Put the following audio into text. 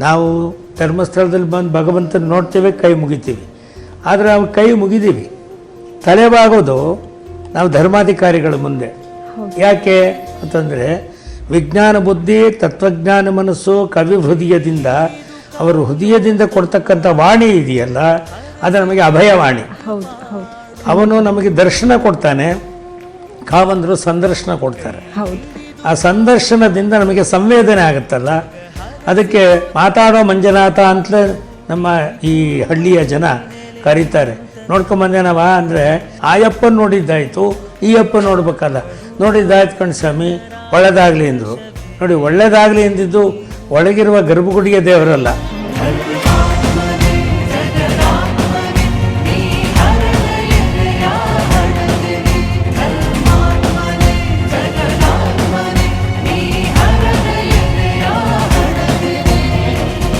ನಾವು ಧರ್ಮಸ್ಥಳದಲ್ಲಿ ಬಂದು ಭಗವಂತನ ನೋಡ್ತೇವೆ ಕೈ ಮುಗಿತೀವಿ. ಆದರೆ ನಾವು ಕೈ ಮುಗಿದೀವಿ. ತಲೆಬಾಗೋದು ನಾವು ಧರ್ಮಾಧಿಕಾರಿಗಳ ಮುಂದೆ. ಯಾಕೆ ಅಂತಂದರೆ ವಿಜ್ಞಾನ ಬುದ್ಧಿ ತತ್ವಜ್ಞಾನ ಮನಸ್ಸು ಕವಿ ಹೃದಯದಿಂದ ಅವರು ಹೃದಯದಿಂದ ಕೊಡ್ತಕ್ಕಂಥ ವಾಣಿ ಇದೆಯಲ್ಲ ಅದು ನಮಗೆ ಅಭಯವಾಣಿ. ಅವನು ನಮಗೆ ದರ್ಶನ ಕೊಡ್ತಾನೆ ಕಾವಂದರು ಸಂದರ್ಶನ ಕೊಡ್ತಾರೆ. ಆ ಸಂದರ್ಶನದಿಂದ ನಮಗೆ ಸಂವೇದನೆ ಆಗುತ್ತಲ್ಲ ಅದಕ್ಕೆ ಮಾತಾಡೋ ಮಂಜುನಾಥ ಅಂತಲೇ ನಮ್ಮ ಈ ಹಳ್ಳಿಯ ಜನ ಕರೀತಾರೆ. ನೋಡ್ಕೊಂಬಂದೇನವ ಅಂದರೆ ಆ ನೋಡಿದ್ದಾಯಿತು, ಈ ಅಪ್ಪ ನೋಡ್ಬೇಕಲ್ಲ. ನೋಡಿದ್ದಾಯ್ತು ಕಣ್ ಸ್ವಾಮಿ, ಒಳ್ಳೇದಾಗಲಿ ಅಂದರು. ನೋಡಿ ಒಳ್ಳೆಯದಾಗಲಿ ಎಂದಿದ್ದು ಒಳಗಿರುವ ಗರ್ಭಗುಡಿಯ ದೇವರಲ್ಲ.